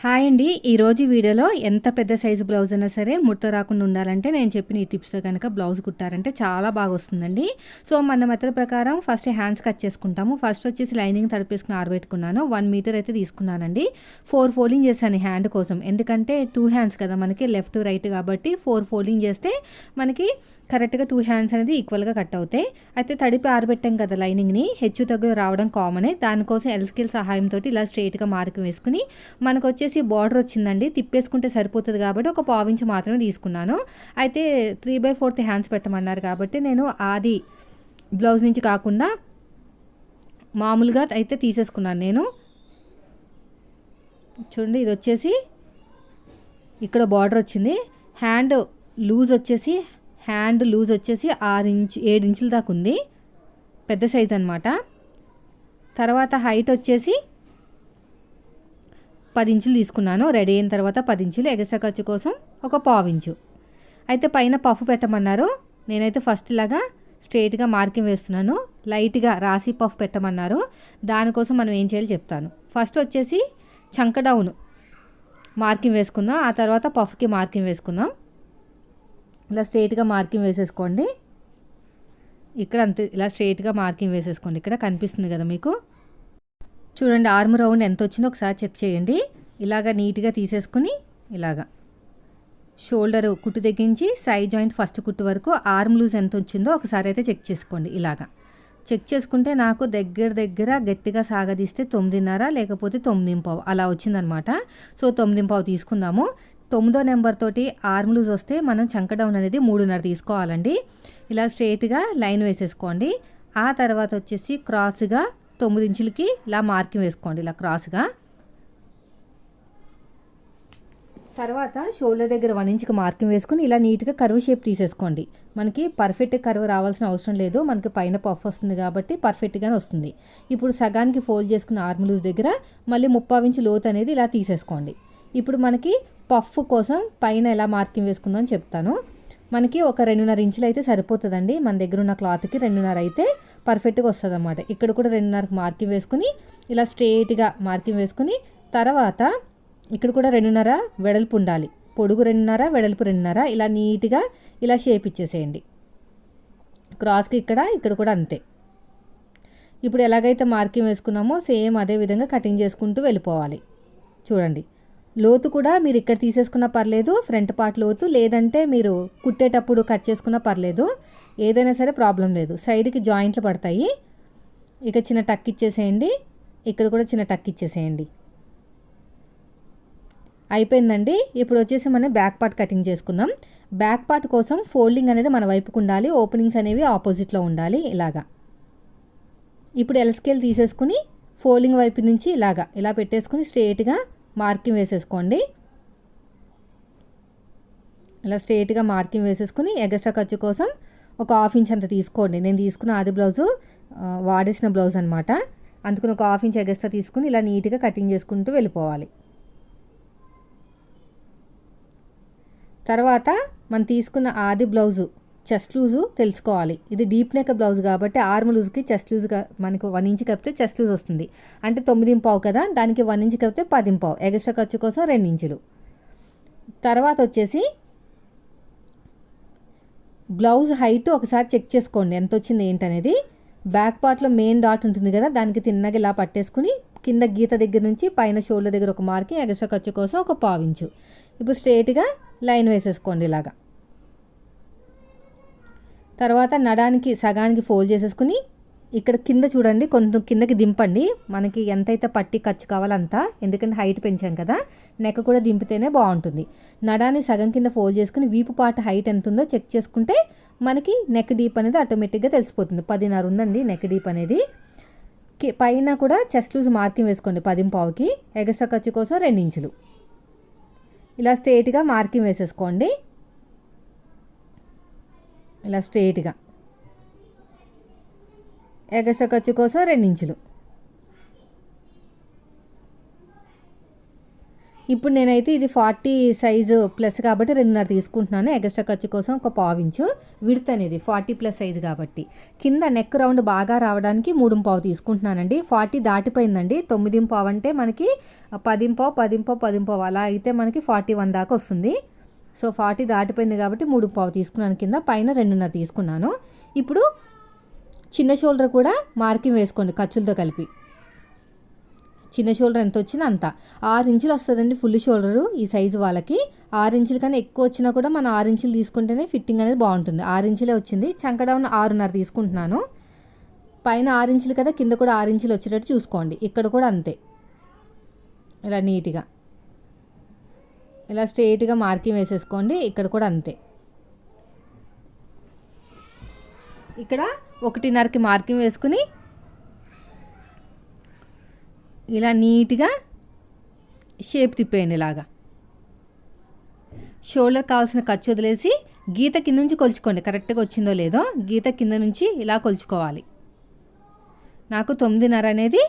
Hi అండి. ఈరోజు వీడియోలో ఎంత పెద్ద సైజు బ్లౌజ్ అయినా సరే ముడత రాకుండా ఉండాలంటే నేను చెప్పిన ఈ టిప్స్తో కనుక బ్లౌజ్ కుట్టారంటే చాలా బాగా వస్తుందండి. సో మన మెథడ్ ప్రకారం ఫస్ట్ హ్యాండ్స్ కట్ చేసుకుంటాము. ఫస్ట్ వచ్చేసి లైనింగ్ తడిపేసుకుని ఆరబెట్టుకున్నాను. వన్ మీటర్ అయితే తీసుకున్నానండి. ఫోర్ ఫోల్డింగ్ చేశాను హ్యాండ్ కోసం. ఎందుకంటే టూ హ్యాండ్స్ కదా మనకి లెఫ్ట్ రైట్ కాబట్టి ఫోర్ ఫోల్డింగ్ చేస్తే మనకి కరెక్ట్గా టూ హ్యాండ్స్ అనేది ఈక్వల్గా కట్ అవుతాయి. అయితే తడిపి ఆరబెట్టాం కదా లైనింగ్ని హెచ్చు తగ్గు రావడం కామనే దానికోసం ఎల్ స్కిల్ సహాయంతో ఇలా స్ట్రైట్గా మార్క్ వేసుకుని మనకు వచ్చేసి బార్డర్ వచ్చిందండి. తిప్పేసుకుంటే సరిపోతుంది కాబట్టి ఒక పావించి మాత్రమే తీసుకున్నాను. అయితే త్రీ బై ఫోర్త్ హ్యాండ్స్ పెట్టమన్నారు కాబట్టి నేను ఆది బ్లౌజ్ నుంచి కాకుండా మామూలుగా అయితే తీసేసుకున్నాను నేను. చూడండి ఇది వచ్చేసి ఇక్కడ బార్డర్ వచ్చింది. హ్యాండ్ లూజ్ వచ్చేసి హ్యాండ్ లూజ్ వచ్చేసి ఆరు ఇంచ్ ఏడు ఇంచుల దాకా ఉంది. పెద్ద సైజ్ అనమాట తర్వాత హైట్ వచ్చేసి పది ఇంచులు తీసుకున్నాను. రెడీ అయిన తర్వాత పది ఇంచులు ఎగస్ట్రా ఖర్చు కోసం ఒక పావు ఇంచు. అయితే పైన పఫ్ పెట్టమన్నారు. నేనైతే ఫస్ట్ లాగా స్ట్రైట్గా మార్కింగ్ వేస్తున్నాను. లైట్గా రాసి పఫ్ పెట్టమన్నారు. దానికోసం మనం ఏం చేయాలి చెప్తాను. ఫస్ట్ వచ్చేసి చంక డౌన్ మార్కింగ్ వేసుకుందాం. ఆ తర్వాత పఫ్కి మార్కింగ్ వేసుకుందాం. ఇలా స్ట్రైట్గా మార్కింగ్ వేసేసుకోండి. ఇక్కడ అంతే ఇలా స్ట్రైట్గా మార్కింగ్ వేసేసుకోండి. ఇక్కడ కనిపిస్తుంది కదా మీకు? చూడండి ఆర్మ్ రౌండ్ ఎంత వచ్చిందో ఒకసారి చెక్ చేయండి. ఇలాగ నీట్గా తీసేసుకుని ఇలాగా. షోల్డర్ కుట్టు తెగించి సైడ్ జాయింట్ ఫస్ట్ కుట్టు వరకు ఆర్మ్ లూజ్ ఎంత వచ్చిందో ఒకసారి అయితే చెక్ చేసుకోండి ఇలాగా. చెక్ చేసుకుంటే నాకు దగ్గర దగ్గర గట్టిగా సాగదీస్తే తొమ్మిదిన్నర లేకపోతే తొమ్మిది పావు అలా వచ్చిందనమాట. సో తొమ్మిది పావు తీసుకుందాము. తొమ్మిదో నెంబర్ తోటి ఆర్మ్ లూజ్ వస్తే మనం చంక డౌన్ అనేది మూడున్నర తీసుకోవాలండి. ఇలా స్ట్రైట్గా లైన్ వేసేసుకోండి. ఆ తర్వాత వచ్చేసి క్రాస్గా తొమ్మిది ఇంచులకి ఇలా మార్కింగ్ వేసుకోండి ఇలా క్రాస్గా. తర్వాత షోల్డర్ దగ్గర వన్ ఇంచ్కి మార్కింగ్ వేసుకుని ఇలా నీట్గా కర్వ్ షేప్ తీసేసుకోండి. మనకి పర్ఫెక్ట్ కర్వ్ రావాల్సిన అవసరం లేదు. మనకి పైన పఫ్ వస్తుంది కాబట్టి పర్ఫెక్ట్గానే వస్తుంది. ఇప్పుడు సగానికి ఫోల్డ్ చేసుకున్న ఆర్మ్ లూజ్ దగ్గర మళ్ళీ ముప్పావించి ఇంచు లోతు అనేది ఇలా తీసేసుకోండి. ఇప్పుడు మనకి పఫ్ కోసం పైన ఎలా మార్కింగ్ వేసుకుందామని చెప్తాను. మనకి ఒక రెండున్నర ఇంచులు అయితే సరిపోతుందండి. మన దగ్గర ఉన్న క్లాత్కి రెండున్నర అయితే పర్ఫెక్ట్గా వస్తుంది అన్నమాట ఇక్కడ కూడా రెండున్నరకు మార్కింగ్ వేసుకుని ఇలా స్ట్రేట్గా మార్కింగ్ వేసుకుని తర్వాత ఇక్కడ కూడా రెండున్నర వెడల్పు ఉండాలి. పొడుగు రెండున్నర వెడల్పు రెండున్నర ఇలా నీట్గా ఇలా షేప్ ఇచ్చేసేయండి. క్రాస్కి ఇక్కడ ఇక్కడ కూడా అంతే. ఇప్పుడు ఎలాగైతే మార్కింగ్ వేసుకున్నామో సేమ్ అదే విధంగా కటింగ్ చేసుకుంటూ వెళ్ళిపోవాలి. చూడండి. లోతు కూడా మీరు ఇక్కడ తీసేసుకున్న పర్లేదు ఫ్రంట్ పార్ట్ లోతు. లేదంటే మీరు కుట్టేటప్పుడు కట్ చేసుకున్నా పర్లేదు. ఏదైనా సరే ప్రాబ్లం లేదు. సైడ్కి జాయింట్లు పడతాయి. ఇక చిన్న టక్ ఇచ్చేసేయండి. ఇక్కడ కూడా చిన్న టక్ ఇచ్చేసేయండి. అయిపోయిందండి. ఇప్పుడు వచ్చేసి మనం బ్యాక్ పార్ట్ కటింగ్ చేసుకుందాం. బ్యాక్ పార్ట్ కోసం ఫోల్డింగ్ అనేది మన వైపుకు ఉండాలి. ఓపెనింగ్స్ అనేవి ఆపోజిట్లో ఉండాలి. ఇలాగా. ఇప్పుడు ఎల్ స్కేల్ తీసేసుకుని ఫోల్డింగ్ వైపు నుంచి ఇలాగా. ఇలా పెట్టేసుకుని స్ట్రేట్గా మార్కింగ్ వేసేసుకోండి. ఇలా స్ట్రేట్గా మార్కింగ్ వేసేసుకుని ఎగస్ట్రా ఖర్చు కోసం ఒక హాఫ్ ఇంచ్ అంత తీసుకోండి. నేను తీసుకున్న ఆది బ్లౌజు వాడేసిన బ్లౌజ్ అనమాట అందుకని ఒక హాఫ్ ఇంచ్ ఎగస్ట్రా తీసుకుని ఇలా నీట్గా కటింగ్ చేసుకుంటూ వెళ్ళిపోవాలి. తర్వాత మనం తీసుకున్న ఆది బ్లౌజు చెస్ట్ లూజు తెలుసుకోవాలి. ఇది డీప్ నెక్ బ్లౌజ్ కాబట్టి ఆర్మ్ లూజ్కి చెస్ట్ లూజ్గా మనకు వన్ ఇంచ్ కప్పితే చెస్ట్ లూజ్ వస్తుంది. అంటే తొమ్మిది పావు కదా దానికి వన్ ఇంచ్ కప్పితే పది పావు. ఎగస్ట్రా ఖర్చు కోసం రెండు ఇంచులు. తర్వాత వచ్చేసి బ్లౌజ్ హైట్ ఒకసారి చెక్ చేసుకోండి. ఎంత వచ్చింది ఏంటనేది. బ్యాక్ పార్ట్లో మెయిన్ డాట్ ఉంటుంది కదా దానికి తిన్నగా ఇలా పట్టేసుకుని కింద గీత దగ్గర నుంచి పైన షోల్డర్ దగ్గర ఒక మార్కింగ్ ఎగస్ట్రా ఖర్చు కోసం ఒక పావించు ఇప్పుడు స్ట్రేట్గా లైన్ వేసేసుకోండి ఇలాగా. తర్వాత నడానికి సగానికి ఫోల్డ్ చేసేసుకుని ఇక్కడ కింద చూడండి కొంచెం కిందకి దింపండి. మనకి ఎంతైతే పట్టి ఖర్చు కావాలంతా ఎందుకంటే హైట్ పెంచాం కదా నెక్క కూడా దింపితేనే బాగుంటుంది. నడాన్ని సగం కింద ఫోల్డ్ చేసుకుని వీపు పాట హైట్ ఎంత ఉందో చెక్ చేసుకుంటే మనకి నెక్ డీప్ అనేది ఆటోమేటిక్గా తెలిసిపోతుంది. పదిన్నర ఉందండి నెక్ డీప్ అనేది. పైన కూడా చెస్ట్ లూజ్ మార్కింగ్ వేసుకోండి పదిం పావుకి. ఎగస్ట్రా ఖర్చు కోసం రెండు ఇంచులు ఇలా స్ట్రేట్గా మార్కింగ్ వేసేసుకోండి. ఇలా స్ట్రెయిట్గా. ఎగస ఖర్చు కోసం రెండించులు. ఇప్పుడు నేనైతే ఇది ఫార్టీ సైజు ప్లస్ కాబట్టి రెండున్నర తీసుకుంటున్నాను. ఎగస్ట్రా ఖర్చు కోసం ఒక పావించు. విడత్ అనేది ఫార్టీ ప్లస్ సైజు కాబట్టి. కింద నెక్ రౌండ్ బాగా రావడానికి మూడు పావు తీసుకుంటున్నానండి. ఫార్టీ దాటిపోయిందండి. తొమ్మిది పావు అంటే మనకి పదింపావు పదింపావు పదింపావు అలా అయితే మనకి ఫార్టీ వన్ దాకా వస్తుంది. సో ఫార్టీ దాటిపోయింది కాబట్టి మూడు పావు తీసుకున్నాను కింద పైన రెండున్నర తీసుకున్నాను. ఇప్పుడు చిన్న షోల్డర్ కూడా మార్కింగ్ వేసుకోండి ఖర్చులతో కలిపి. చిన్న షోల్డర్ ఎంత వచ్చినా అంత. ఆరు ఇంచులు వస్తుందండి ఫుల్ షోల్డరు ఈ సైజు వాళ్ళకి. ఆరు ఇంచులు కానీ ఎక్కువ వచ్చినా కూడా మనం ఆరు ఇంచులు తీసుకుంటేనే ఫిట్టింగ్ అనేది బాగుంటుంది. ఆరు ఇంచులే వచ్చింది. చంకడౌన్ ఆరున్నర తీసుకుంటున్నాను. పైన ఆరు ఇంచులు కదా కింద కూడా ఆరు ఇంచులు వచ్చేటట్టు చూసుకోండి. ఇక్కడ కూడా అంతే. ఇలా నీట్గా. ఇలా స్ట్రేట్గా మార్కింగ్ వేసేసుకోండి. ఇక్కడ కూడా అంతే. ఇక్కడ ఒకటిన్నరకి మార్కింగ్ వేసుకుని ఇలా నీట్గా షేప్ తిప్పేయండి ఇలాగా. షోల్డర్ కావాల్సిన ఖర్చు వదిలేసి గీత కింద నుంచి కొలుచుకోండి. కరెక్ట్గా వచ్చిందో లేదో గీత కింద నుంచి ఇలా కొలుచుకోవాలి. నాకు తొమ్మిదిన్నర అనేది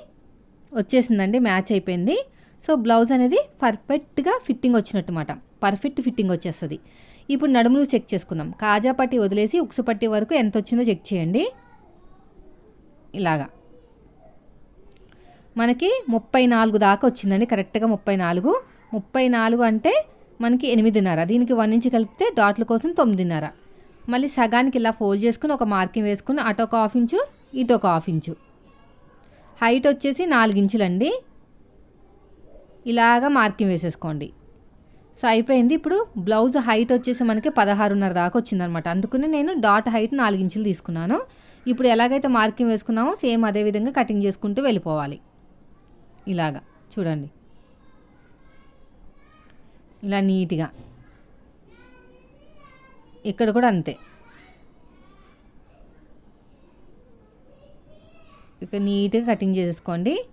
వచ్చేసిందండి. మ్యాచ్ అయిపోయింది. సో బ్లౌజ్ అనేది పర్ఫెక్ట్గా ఫిట్టింగ్ వచ్చినట్టు మాట పర్ఫెక్ట్ ఫిట్టింగ్ వచ్చేస్తుంది. ఇప్పుడు నడుములు చెక్ చేసుకుందాం. కాజా పట్టి వదిలేసి ఉక్సు పట్టి వరకు ఎంత వచ్చిందో చెక్ చేయండి. ఇలాగా. మనకి ముప్పై నాలుగు దాకా వచ్చిందండి. కరెక్ట్గా ముప్పై నాలుగు. ముప్పై నాలుగు అంటే మనకి ఎనిమిదిన్నర. దీనికి వన్ ఇంచ్ కలిపితే డాట్ల కోసం తొమ్మిదిన్నర. మళ్ళీ సగానికి ఇలా ఫోల్డ్ చేసుకుని ఒక మార్కింగ్ వేసుకుని అటు ఒక హాఫ్ ఇంచు ఇటు ఒక హాఫ్ ఇంచు. హైట్ వచ్చేసి నాలుగు ఇంచులండి. ఇలాగా మార్కింగ్ వేసేసుకోండి. సో అయిపోయింది. ఇప్పుడు బ్లౌజ్ హైట్ వచ్చేసి మనకి పదహారున్నర దాకా వచ్చిందనమాట. అందుకనే నేను డాట్ హైట్ నాలుగించులు తీసుకున్నాను. ఇప్పుడు ఎలాగైతే మార్కింగ్ వేసుకున్నామో సేమ్ అదే విధంగా కటింగ్ చేసుకుంటూ వెళ్ళిపోవాలి. ఇలాగా. చూడండి. ఇలా నీట్గా. ఇక్కడ కూడా అంతే. ఇక నీట్గా కటింగ్ చేసేసుకోండి.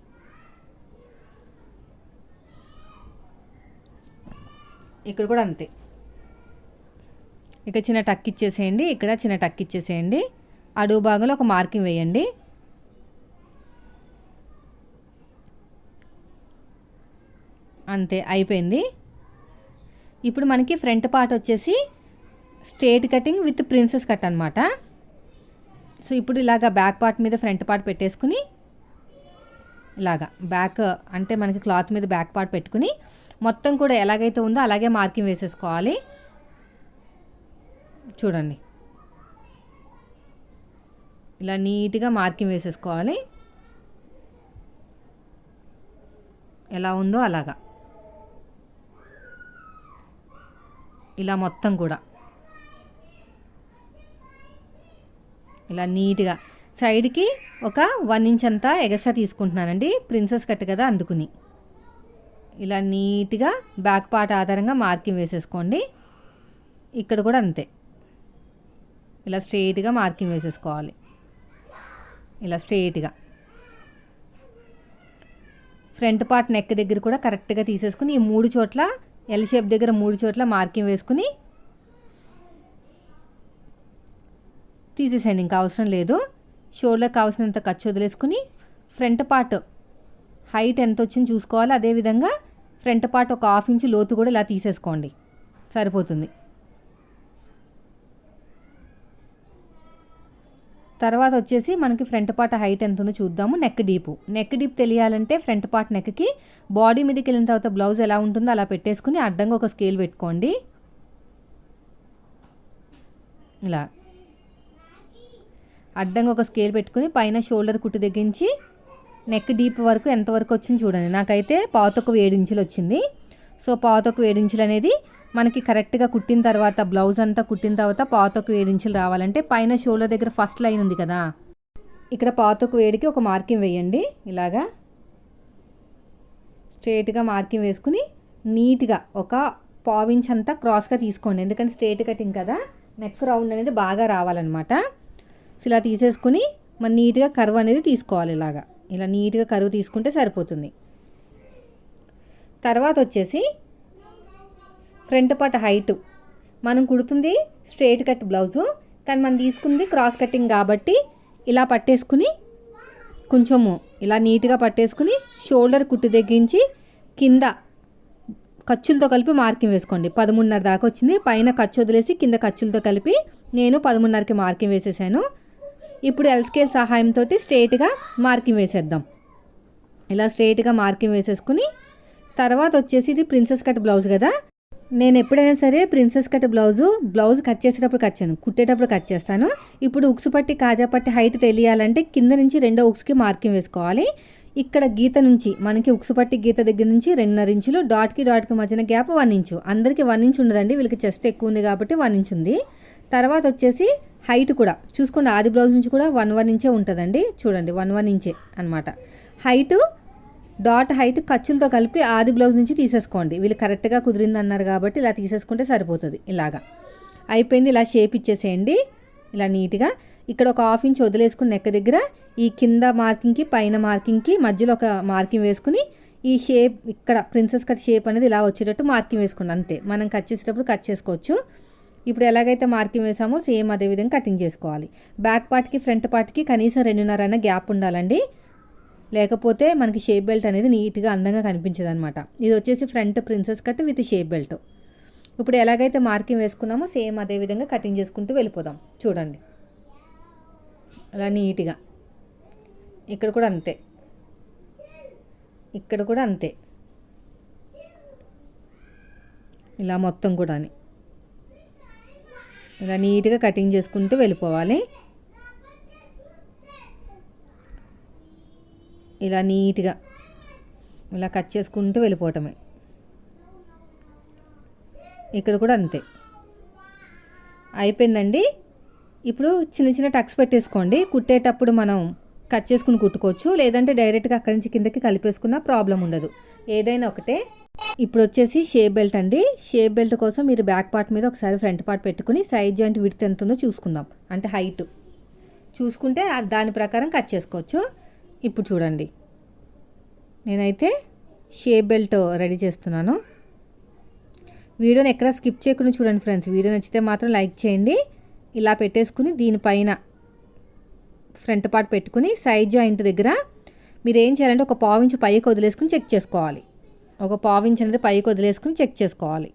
ఇక్కడ కూడా అంతే. ఇక చిన్న టక్ ఇచ్చేసేయండి ఇక్కడ చిన్న టక్ ఇచ్చేసేయండి. అడుగు భాగంలో ఒక మార్కింగ్ వేయండి. అంతే అయిపోయింది. ఇప్పుడు మనకి ఫ్రంట్ పార్ట్ వచ్చేసి straight cutting with princess cut అనమాట సో ఇప్పుడు ఇలాగా బ్యాక్ పార్ట్ మీద ఫ్రంట్ పార్ట్ పెట్టేసుకుని ఇలాగా బ్యాక్ అంటే మనకి క్లాత్ మీద బ్యాక్ పార్ట్ పెట్టుకుని మొత్తం కూడా ఎలాగైతే ఉందో అలాగే మార్కింగ్ వేసేసుకోవాలి. చూడండి. ఇలా నీట్గా మార్కింగ్ వేసేసుకోవాలి. ఎలా ఉందో అలాగా. ఇలా మొత్తం కూడా. ఇలా నీట్గా. సైడ్కి ఒక వన్ ఇంచ్ అంతా ఎగస్ట్రా తీసుకుంటున్నానండి. ప్రిన్సెస్ కట్ కదా అందుకుని. ఇలా నీట్గా బ్యాక్ పార్ట్ ఆధారంగా మార్కింగ్ వేసేసుకోండి. ఇక్కడ కూడా అంతే. ఇలా స్ట్రెయిట్గా మార్కింగ్ వేసేసుకోవాలి. ఇలా స్ట్రెయిట్గా. ఫ్రంట్ పార్ట్ నెక్ దగ్గర కూడా కరెక్ట్గా తీసేసుకుని ఈ మూడు చోట్ల ఎల్ షేప్ దగ్గర మూడు చోట్ల మార్కింగ్ వేసుకుని తీసేసేయండి. ఇంకా అవసరం లేదు. షోల్డర్ కావాల్సినంత ఖర్చు వదిలేసుకుని ఫ్రంట్ పార్ట్ హైట్ ఎంత వచ్చింది చూసుకోవాలి. అదేవిధంగా ఫ్రంట్ పార్ట్ ఒక హాఫ్ ఇంచ్ లోతు కూడా ఇలా తీసేసుకోండి. సరిపోతుంది. తర్వాత వచ్చేసి మనకి ఫ్రంట్ పార్ట్ హైట్ ఎంత ఉందో చూద్దాము. Neck deep. నెక్ డీప్ తెలియాలంటే ఫ్రంట్ పార్ట్ నెక్కి బాడీ మీదకి వెళ్ళిన తర్వాత బ్లౌజ్ ఎలా ఉంటుందో అలా పెట్టేసుకుని అడ్డంగా ఒక స్కేల్ పెట్టుకోండి. ఇలా. అడ్డంగా ఒక స్కేల్ పెట్టుకుని పైన షోల్డర్ కుట్టు తెగించి నెక్ డీప్ వరకు ఎంతవరకు వచ్చింది చూడండి. నాకైతే పాతొక వేడించులు ఇంచులు వచ్చింది. సో పాతొక వేడించులు ఇంచులు అనేది మనకి కరెక్ట్గా కుట్టిన తర్వాత బ్లౌజ్ అంతా కుట్టిన తర్వాత పాతొక వేడించులు ఇంచులు రావాలంటే పైన షోల్డర్ దగ్గర ఫస్ట్ లైన్ ఉంది కదా. ఇక్కడ పాతొక వేడికి ఒక మార్కింగ్ వేయండి. ఇలాగా స్ట్రేట్గా మార్కింగ్ వేసుకుని నీట్గా ఒక పావించ్ అంతా క్రాస్గా తీసుకోండి. ఎందుకంటే స్ట్రేట్ కటింగ్ కదా. నెక్స్ట్ రౌండ్ అనేది బాగా రావాలన్నమాట. సో ఇలా తీసేసుకుని మన నీట్గా కర్వ్ అనేది తీసుకోవాలి ఇలాగా. ఇలా నీట్గా కరువు తీసుకుంటే సరిపోతుంది. తర్వాత వచ్చేసి ఫ్రంట్ పార్ట్ హైట్. మనం కుడుతుంది స్ట్రైట్ కట్ బ్లౌజు కానీ మనం తీసుకుంది క్రాస్ కటింగ్ కాబట్టి ఇలా పట్టేసుకుని కొంచెము ఇలా నీట్గా పట్టేసుకుని షోల్డర్ కుట్టు తగ్గించి కింద ఖర్చులతో కలిపి మార్కింగ్ వేసుకోండి. పదమూడున్నర దాకా వచ్చింది. పైన ఖర్చు వదిలేసి కింద ఖర్చులతో కలిపి నేను పదమూడున్నరకి మార్కింగ్ వేసేసాను. ఇప్పుడు ఎల్ స్కేల్ సహాయంతో స్ట్రేట్గా మార్కింగ్ వేసేద్దాం. ఇలా స్ట్రేట్గా మార్కింగ్ వేసేసుకుని తర్వాత వచ్చేసి ఇది ప్రిన్సెస్ కట్ బ్లౌజ్ కదా. నేను ఎప్పుడైనా సరే princess cut blouse blouse cut చేసేటప్పుడు కట్ చేయను. కుట్టేటప్పుడు కట్ చేస్తాను. ఇప్పుడు ఉక్సు పట్టి కాజా పట్టి హైట్ తెలియాలంటే కింద నుంచి రెండో ఉక్స్కి మార్కింగ్ వేసుకోవాలి. ఇక్కడ గీత నుంచి మనకి ఉక్సు పట్టి గీత దగ్గర నుంచి రెండున్నర ఇంచులు డాట్కి డాట్కి మధ్యన గ్యాప్ వన్ ఇంచు అందరికీ వన్ ఇంచు ఉండదండి. వీళ్ళకి చెస్ట్ ఎక్కువ ఉంది కాబట్టి వన్ ఇంచు ఉంది. తర్వాత వచ్చేసి హైట్ కూడా. చూసుకోండి ఆది బ్లౌజ్ నుంచి కూడా వన్ వన్ ఇంచే ఉంటుందండి. చూడండి వన్ వన్ ఇంచే అనమాట హైటు డాట్ హైట్ ఖర్చులతో కలిపి ఆది బ్లౌజ్ నుంచి తీసేసుకోండి. వీళ్ళు కరెక్ట్గా కుదిరింది అన్నారు కాబట్టి ఇలా తీసేసుకుంటే సరిపోతుంది ఇలాగా. అయిపోయింది ఇలా షేప్ ఇచ్చేసేయండి. ఇలా నీట్గా. ఇక్కడ ఒక హాఫ్ ఇంచ్ వదిలేసుకుని నెక్క దగ్గర ఈ కింద మార్కింగ్కి పైన మార్కింగ్కి మధ్యలో ఒక మార్కింగ్ వేసుకుని ఈ షేప్ ఇక్కడ ప్రిన్సెస్ కట్ షేప్ అనేది ఇలా వచ్చేటట్టు మార్కింగ్ వేసుకోండి అంతే. మనం కట్ చేసేటప్పుడు కట్ చేసుకోవచ్చు. ఇప్పుడు ఎలాగైతే మార్కింగ్ వేసామో సేమ్ అదే విధంగా కటింగ్ చేసుకోవాలి. బ్యాక్ పార్ట్కి ఫ్రంట్ పార్ట్కి కనీసం రెండున్నర అయినా గ్యాప్ ఉండాలండి. లేకపోతే మనకి షేప్ బెల్ట్ అనేది నీట్గా అందంగా కనిపించదు అనమాట ఇది వచ్చేసి front princess cut with shape belt. ఇప్పుడు ఎలాగైతే మార్కింగ్ వేసుకున్నామో సేమ్ అదే విధంగా కటింగ్ చేసుకుంటూ వెళ్ళిపోదాం. చూడండి. అలా నీట్గా. ఇక్కడ కూడా అంతే. ఇక్కడ కూడా అంతే. ఇలా మొత్తం కూడా అని ఇలా నీట్గా కటింగ్ చేసుకుంటూ వెళ్ళిపోవాలి. ఇలా నీట్గా ఇలా కట్ చేసుకుంటూ వెళ్ళిపోవటమే. ఇక్కడ కూడా అంతే. అయిపోయిందండి. ఇప్పుడు చిన్న చిన్న టక్స్ పెట్టేసుకోండి. కుట్టేటప్పుడు మనం కట్ చేసుకుని కుట్టుకోవచ్చు. లేదంటే డైరెక్ట్గా అక్కడి నుంచి కిందకి కలిపేసుకున్న ప్రాబ్లం ఉండదు. ఏదైనా ఒకటే ఇప్పుడు వచ్చేసి షేప్ బెల్ట్ అండి. షేప్ బెల్ట్ కోసం మీరు బ్యాక్ పార్ట్ మీద ఒకసారి ఫ్రంట్ పార్ట్ పెట్టుకుని సైజ్ జాయింట్ విడ్త్ ఎంత ఉందో చూసుకుందాం. అంటే హైట్. చూసుకుంటే దాని ప్రకారం కట్ చేసుకోవచ్చు. ఇప్పుడు చూడండి. నేనైతే షేప్ బెల్ట్ రెడీ చేస్తున్నాను. వీడియోని ఎక్కడ స్కిప్ చేయకుండా చూడండి ఫ్రెండ్స్. వీడియో నచ్చితే మాత్రం లైక్ చేయండి. ఇలా పెట్టేసుకుని దీనిపైన ఫ్రంట్ పార్ట్ పెట్టుకుని సైడ్ జాయింట్ దగ్గర మీరు ఏం చేయాలంటే ఒక పావు పావించి పైకి వదిలేసుకుని చెక్ చేసుకోవాలి. ఒక పావించి అనేది పైకి వదిలేసుకుని చెక్ చేసుకోవాలి.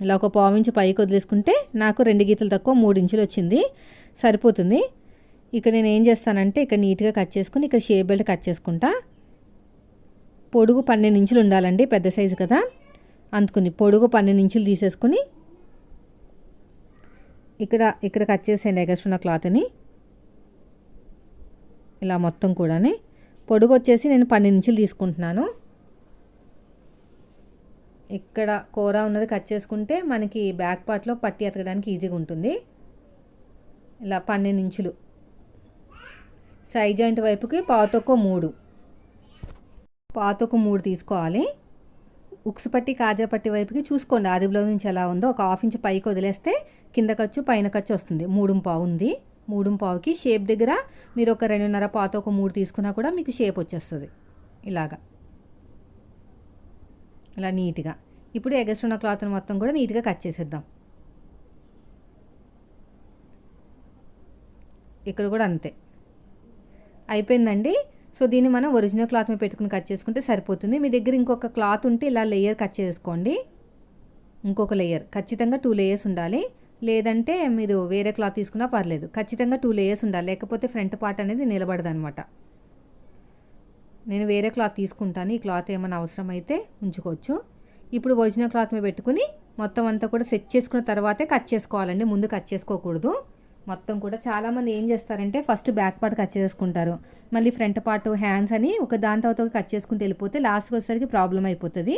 ఇలా ఒక పావించి పైకి వదిలేసుకుంటే నాకు రెండు గీతలు తక్కువ మూడు ఇంచులు వచ్చింది సరిపోతుంది. ఇక్కడ నేను ఏం చేస్తానంటే ఇక్కడ నీట్గా కట్ చేసుకుని ఇక్కడ షేప్ బెల్ట్ కట్ చేసుకుంటా. పొడుగు పన్నెండు ఇంచులు ఉండాలండి పెద్ద సైజు కదా. అందుకుని పొడుగు పన్నెండు ఇంచులు తీసేసుకుని ఇక్కడ ఇక్కడ కట్ చేసేయండి ఎగస్ట్రున్న క్లాత్ని. ఇలా మొత్తం కూడాని. పొడుగు వచ్చేసి నేను పన్నెండు ఇంచులు తీసుకుంటున్నాను. ఇక్కడ కూర ఉన్నది కట్ చేసుకుంటే మనకి బ్యాక్ పార్ట్లో పట్టి ఎతకడానికి ఈజీగా ఉంటుంది. ఇలా పన్నెండు ఇంచులు. సైడ్ జాయింట్ వైపుకి పాతొక్క మూడు. పాతొక్క మూడు తీసుకోవాలి. ఉక్సు పట్టి కాజా పట్టి వైపుకి చూసుకోండి ఆది బ్లౌజ్ నుంచి ఎలా ఉందో. ఒక హాఫ్ ఇంచ్ పైకి వదిలేస్తే కింద ఖర్చు పైన ఖర్చు వస్తుంది. మూడు పావు ఉంది. మూడు పావుకి షేప్ దగ్గర మీరు ఒక రెండున్నర పాత ఒక మూడు తీసుకున్నా కూడా మీకు షేప్ వచ్చేస్తుంది. ఇలాగా. ఇలా నీట్గా. ఇప్పుడు ఎగస్ట్రున్న క్లాత్ని మొత్తం కూడా నీట్గా కట్ చేసేద్దాం. ఇక్కడ కూడా అంతే. అయిపోయిందండి. సో దీన్ని మనం ఒరిజినల్ క్లాత్ మీద పెట్టుకుని కట్ చేసుకుంటే సరిపోతుంది. మీ దగ్గర ఇంకొక క్లాత్ ఉంటే ఇలా లేయర్ కట్ చేసుకోండి. ఇంకొక లేయర్. ఖచ్చితంగా టూ లేయర్స్ ఉండాలి. లేదంటే మీరు వేరే క్లాత్ తీసుకున్నా పర్లేదు. ఖచ్చితంగా టూ లేయర్స్ ఉండాలి. లేకపోతే ఫ్రంట్ పార్ట్ అనేది నిలబడదనమాట నేను వేరే క్లాత్ తీసుకుంటాను. ఈ క్లాత్ ఏమైనా అవసరమైతే ఉంచుకోవచ్చు. ఇప్పుడు ఒరిజినల్ క్లాత్ మీద పెట్టుకుని మొత్తం అంతా కూడా సెట్ చేసుకున్న తర్వాతే కట్ చేసుకోవాలండి. ముందు కట్ చేసుకోకూడదు. మొత్తం కూడా చాలామంది ఏం చేస్తారంటే ఫస్ట్ బ్యాక్ పార్ట్ కట్ చేసుకుంటారు. మళ్ళీ ఫ్రంట్ పార్ట్ హ్యాండ్స్ అని ఒక దాని తర్వాత కట్ చేసుకుంటూ వెళ్ళిపోతే లాస్ట్కి వచ్చేసరికి ప్రాబ్లం అయిపోతుంది.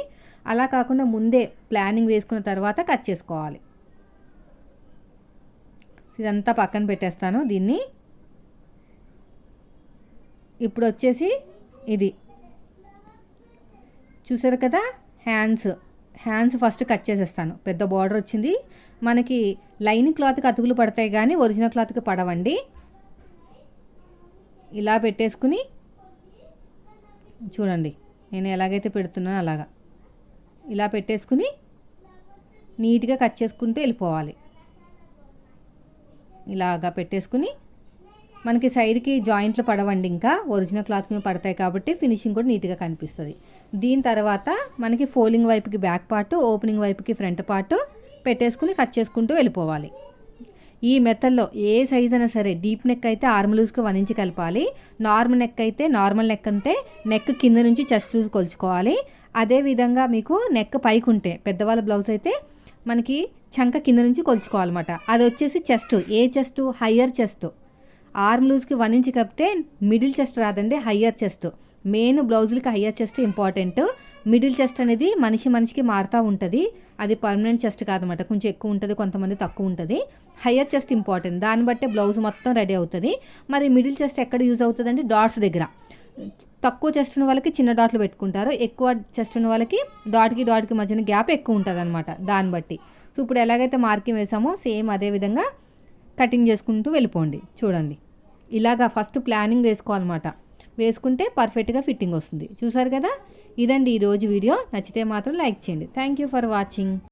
అలా కాకుండా ముందే ప్లానింగ్ వేసుకున్న తర్వాత కట్ చేసుకోవాలి. ఇదంతా పక్కన పెట్టేస్తాను దీన్ని. ఇప్పుడు వచ్చేసి ఇది. చూసారు కదా? హ్యాండ్స్ హ్యాండ్స్ ఫస్ట్ కట్ చేసేస్తాను. పెద్ద బార్డర్ వచ్చింది. మనకి లైనింగ్ క్లాత్కి అతుకులు పడతాయి కానీ ఒరిజినల్ క్లాత్కి పడవండి. ఇలా పెట్టేసుకుని చూడండి. నేను ఎలాగైతే పెడుతున్నానో అలాగా. ఇలా పెట్టేసుకుని నీట్గా కట్ చేసుకుంటూ వెళ్ళిపోవాలి. ఇలాగా పెట్టేసుకుని మనకి సైడ్కి జాయింట్లు పడవండి ఇంకా. ఒరిజినల్ క్లాత్ మీద పడతాయి కాబట్టి ఫినిషింగ్ కూడా నీట్గా కనిపిస్తుంది. దీని తర్వాత మనకి ఫోలింగ్ వైపుకి బ్యాక్ పార్ట్ ఓపెనింగ్ వైపుకి ఫ్రంట్ పార్ట్ పెట్టేసుకుని కట్ చేసుకుంటూ వెళ్ళిపోవాలి. ఈ మెథడ్లో ఏ సైజ్ అయినా సరే డీప్ నెక్ అయితే ఆర్మ్ లూజ్కి వన్ ఇంచ్ కలపాలి. నార్మల్ నెక్ అయితే నార్మల్ నెక్ అంటే నెక్ కింద నుంచి చెస్ట్ లూజ్ కొలుచుకోవాలి. అదేవిధంగా మీకు నెక్ పైకి ఉంటే పెద్దవాళ్ళ బ్లౌజ్ అయితే మనకి చంక కింద నుంచి కొలుచుకోవాలన్నమాట. అది వచ్చేసి చెస్ట్. ఏ చెస్ట్? Higher chest. ఆర్మ్ లూజ్కి వన్ ఇంచ్ కప్పితే మిడిల్ చెస్ట్ రాదండి higher chest. Main బ్లౌజులకి higher chest important. Middle chest అనేది మనిషి మనిషికి మారుతూ ఉంటుంది. అది పర్మనెంట్ చెస్ట్ కాదనమాట కొంచెం ఎక్కువ ఉంటుంది కొంతమంది తక్కువ ఉంటుంది. Higher chest important. దాన్ని బట్టే బ్లౌజ్ మొత్తం రెడీ అవుతుంది. మరి మిడిల్ చెస్ట్ ఎక్కడ యూజ్ అవుతుందండి? డాట్స్ దగ్గర. తక్కువ చెస్ట్ ఉన్న వాళ్ళకి చిన్న డాట్లు పెట్టుకుంటారు. ఎక్కువ చెస్ట్ ఉన్న వాళ్ళకి డాట్కి డాట్కి మధ్యన గ్యాప్ ఎక్కువ ఉంటుంది అనమాట దాన్ని బట్టి. సో ఇప్పుడు ఎలాగైతే మార్కింగ్ వేసామో సేమ్ అదే విధంగా కటింగ్ చేసుకుంటూ వెళ్ళిపోండి. చూడండి. ఇలాగా ఫస్ట్ ప్లానింగ్ వేసుకోవాలన్నమాట. వేసుకుంటే పర్ఫెక్ట్గా ఫిట్టింగ్ వస్తుంది. చూసారు కదా? ఇదండి ఈరోజు వీడియో. నచ్చితే మాత్రం లైక్ చేయండి. Thank you for watching